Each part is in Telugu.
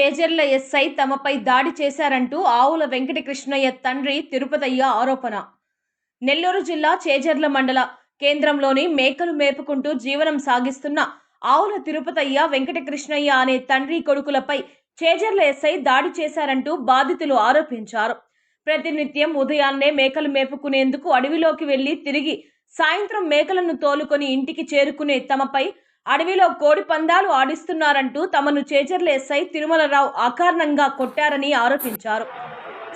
చేజర్ల ఎస్ఐ తమపై దాడి చేశారంటూ ఆవుల వెంకటకృష్ణయ్య తండ్రి తిరుపతయ్య ఆరోపణ. నెల్లూరు జిల్లా చేజర్ల మండల కేంద్రంలోని మేకలు మేపుకుంటూ జీవనం సాగిస్తున్న ఆవుల తిరుపతయ్య వెంకటకృష్ణయ్య అనే తండ్రి కొడుకులపై చేజర్ల ఎస్ఐ దాడి చేశారంటూ బాధితులు ఆరోపించారు. ప్రతినిత్యం ఉదయాన్నే మేకలు మేపుకునేందుకు అడవిలోకి వెళ్ళి తిరిగి సాయంత్రం మేకలను తోలుకొని ఇంటికి చేరుకునే తమపై అడవిలో కోడి పందాలు ఆడిస్తున్నారంటూ తమను చేజర్ల ఎస్ఐ తిరుమలరావు అకారణంగా కొట్టారని ఆరోపించారు.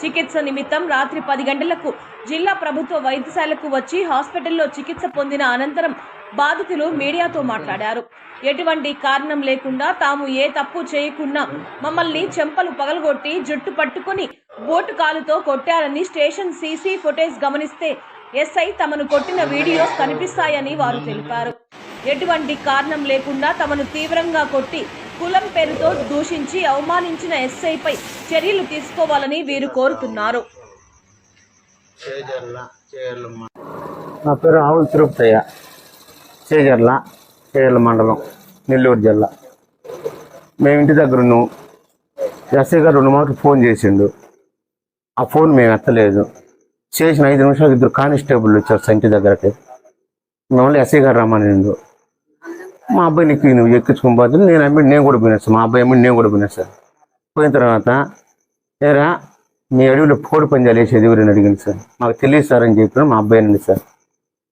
చికిత్స నిమిత్తం రాత్రి పది గంటలకు జిల్లా ప్రభుత్వ వైద్యశాలకు వచ్చి హాస్పిటల్లో చికిత్స పొందిన అనంతరం బాధితులు మీడియాతో మాట్లాడారు. ఎటువంటి కారణం లేకుండా తాము ఏ తప్పు చేయకున్నా మమ్మల్ని చెంపలు పగలగొట్టి జుట్టు పట్టుకుని బోటు కాలుతో కొట్టారని స్టేషన్ సీసీ ఫుటేజ్ గమనిస్తే ఎస్ఐ తమను కొట్టిన వీడియోస్ కనిపిస్తాయని వారు తెలిపారు. ఎటువంటి కారణం లేకుండా తమను తీవ్రంగా కొట్టి కులం పేరుతో దూషించి అవమానించిన ఎస్ఐపై చర్యలు తీసుకోవాలని వీరు కోరుతున్నారు. నా పేరు ఆవుల తిరుపతయ్య. చేజర్ల చేజర్ల మండలం నెల్లూరు జిల్లా. మేము ఇంటి దగ్గర ఉన్నాం ఎస్ఐ గారు రెండు మాటలు ఫోన్ చేసిండు. ఆ ఫోన్ మేము ఎత్తలేదు. చేసిన ఐదు నిమిషాలు ఇద్దరు కానిస్టేబుల్ వచ్చారు సార్ ఇంటి దగ్గరకి. మిమ్మల్ని ఎస్ఐ గారు రమ్మనిండు. మా అబ్బాయి నీకు నువ్వు ఎక్కించుకుని పోతే నేను అమ్మి నేను కూడా పోయినా సార్. మా అబ్బాయి అమ్మి నేను కూడా పోయినా సార్. పోయిన తర్వాత ఏరా మీ అడవిలో పోడు పందాలు వేసేది ఎవరైనా అడిగింది సార్. మాకు తెలియదు సార్ అని చెప్పిన మా అబ్బాయి అండి సార్.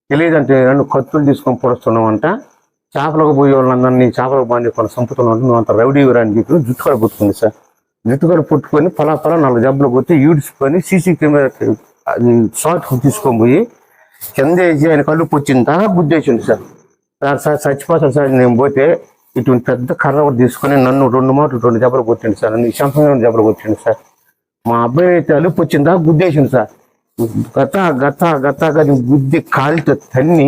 తెలియదంటే రెండు కత్తులు తీసుకొని పొడుస్తున్నామంట చేపలకు పోయే వాళ్ళందరినీ చేపలకు బాగా కొన్ని చంపుతున్నాం నువ్వు అంత రౌడీ ఎవరు అని చెప్పి జుట్టు పుట్టుకుంది సార్. జుట్టుకడ పుట్టుకొని పలా పలా నాలుగు జబ్బులు పోతే ఈడ్చుకొని సీసీ కెమెరా అది షార్ట్ తీసుకొని పోయి కింద వేసి ఆయన కళ్ళు పుచ్చింది. దాకా గుద్దేసిండు సార్. సార్ సార్ చచ్చిపోతాను సార్ నేను పోతే ఇటువంటి పెద్ద కర్ర ఒకటి తీసుకొని నన్ను రెండు మాటలు రెండు దెబ్బలు కొట్టిండు సార్. నన్ను విశాంతంగా రెండు దెబ్బలు కొట్టిండు సార్. మా అబ్బాయి అయితే అలుపు వచ్చిందా? గుద్దేసింది సార్. గత గత గత గది గుద్ది కాలితో తన్ని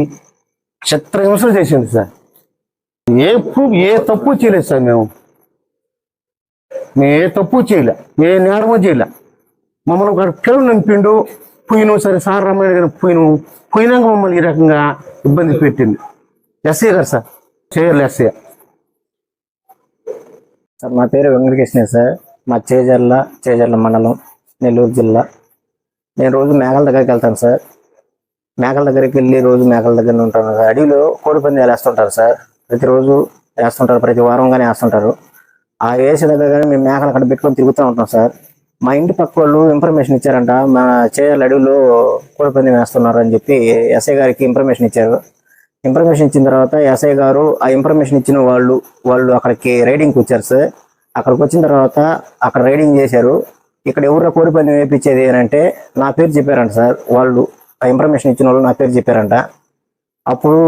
చిత్రహింసలు చేసింది సార్. ఏ ప్రూఫ్ ఏ తప్పు చేయలేదు సార్ మేము. మేము ఏ తప్పు చేయలే. ఏ నేరమో చేయలే. మమ్మల్ని ఒక పిల్లలు నంపిండు పోయినాం సరే సార్ రమ్మని కానీ పోయినాం పోయినాక మమ్మల్ని ఈ రకంగా ఇబ్బంది పెట్టింది ఎస్ఏ గారు సార్. చేయర్లు ఎస్ఏ. సార్ నా పేరు వెంకటకృష్ణ సార్. మా చేజర్ల చేజర్ల మండలం నెల్లూరు జిల్లా. నేను రోజు మేఘాల దగ్గరికి వెళ్తాను సార్. మేఘాల దగ్గరికి వెళ్ళి రోజు మేఘల దగ్గర ఉంటాను సార్. అడవిలో కోడి పందాలు వేస్తుంటారు సార్. ప్రతిరోజు వేస్తుంటారు ప్రతి వారం కానీ వేస్తుంటారు. ఆ వేసే దగ్గర కానీ మేము మేకలు అక్కడ పెట్టుకొని తిరుగుతూ ఉంటాం సార్. మా ఇంటి పక్క వాళ్ళు ఇన్ఫర్మేషన్ ఇచ్చారంట. మా చేయాలి అడవిలో కోడి పందెం వేస్తున్నారు అని చెప్పి ఎస్ఐ గారికి ఇన్ఫర్మేషన్ ఇచ్చారు. ఇన్ఫర్మేషన్ ఇచ్చిన తర్వాత ఎస్ఐ గారు ఆ ఇన్ఫర్మేషన్ ఇచ్చిన వాళ్ళు వాళ్ళు అక్కడికి రైడింగ్కి వచ్చారు సార్ అక్కడికి వచ్చిన తర్వాత అక్కడ రైడింగ్ చేశారు. ఇక్కడ ఎవరు కోడి పందెం వేయించేది అని అంటే నా పేరు చెప్పారంట సార్ వాళ్ళు ఆ ఇన్ఫర్మేషన్ ఇచ్చిన వాళ్ళు నా పేరు చెప్పారంట. అప్పుడు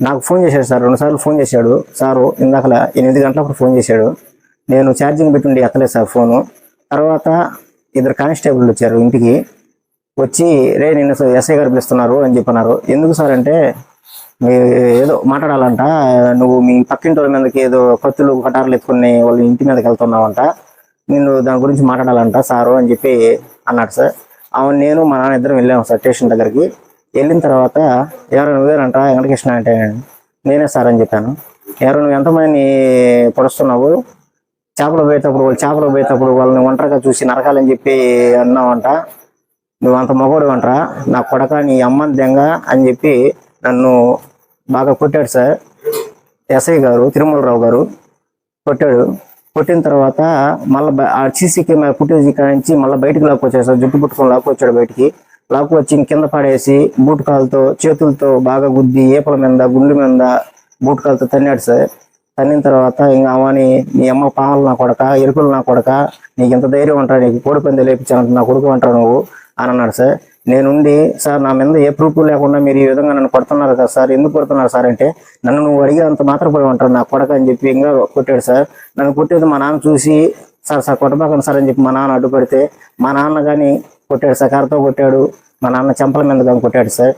నాకు ఫోన్ చేశాడు సార్ రెండుసార్లు ఫోన్ చేశాడు. సారు ఇందాకల ఎనిమిది గంటలప్పుడు ఫోన్ చేశాడు. నేను ఛార్జింగ్ పెట్టుండి ఎత్తలేదు సార్ ఫోను తర్వాత ఇద్దరు కానిస్టేబుల్ వచ్చారు ఇంటికి. వచ్చి రే నిన్ను ఎస్ఐ గారు పిలుస్తున్నారు అని చెప్పన్నారు. ఎందుకు సార్ అంటే ఏదో మాట్లాడాలంట. నువ్వు మీ పక్కింటి వాళ్ళ మీదకి ఏదో కత్తులు కటార్లు ఎత్తుకుని వాళ్ళ ఇంటి మీదకి వెళ్తున్నావంట. నిన్ను దాని గురించి మాట్లాడాలంట సారు అని చెప్పి అన్నాడు సార్. అవును నేను మా నాన్న ఇద్దరం వెళ్ళాము సార్ స్టేషన్ దగ్గరికి. వెళ్ళిన తర్వాత ఎవరు నువ్వేనంట? వెంకటకృష్ణ అంటే నేనే. సార్ అని చెప్పాను. ఎవరు నువ్వు ఎంతమందిని పొడుస్తున్నావు? చేపలు పోయేటప్పుడు వాళ్ళు చేపలు పోయేటప్పుడు వాళ్ళని ఒంటరిగా చూసి నరకాలని చెప్పి అన్నావంట. నువ్వు అంత మగోడు అంటరా? నా కొడక నీ అమ్మని దెంగ అని చెప్పి నన్ను బాగా కొట్టాడు సార్. ఎస్ఐ గారు తిరుమలరావు గారు కొట్టాడు. కొట్టిన తర్వాత మళ్ళీ ఆ సీసీ కెమెరా ఫుటేజ్ ఇక్కడ నుంచి మళ్ళీ బయటకు లాక్కొచ్చాడు సార్. జుట్టు పుట్టుకొని లాక్కొచ్చాడు బయటికి. లాక్కొచ్చి కింద పడేసి బూట్ కాలుతో చేతులతో బాగా గుద్ది ఏపల మీద గుండె మీద బూట్ కాలుతో తన్నాడు సార్. తన్నిన తర్వాత ఇంకా అవని నీ అమ్మ పాములు నా కొడక ఎరుకులు నా కొడక నీకు ఎంత ధైర్యం అంటారు నీకు కోడి పంది లేపించాను నా కొడుకు అంటారు నువ్వు? అని అన్నాడు సార్. నేనుండి సార్ నా మీద ఏ ప్రూఫ్ లేకుండా మీరు ఈ విధంగా నన్ను కొడుతున్నారు కదా సార్ ఎందుకు కొడుతున్నారు సార్ అంటే నన్ను నువ్వు అడిగినంత మాత్రం పోయి ఉంటారు నా కొడక అని చెప్పి ఇంకా కొట్టాడు సార్. నన్ను కొట్టేది మా నాన్న చూసి సార్ సార్ కొట్టబాకండి సార్ అని చెప్పి మా నాన్న అడ్డుపడితే మా నాన్న కానీ కొట్టాడు సార్ కర్రతో కొట్టాడు మా నాన్న చెంపల మీద కానీ కొట్టాడు సార్.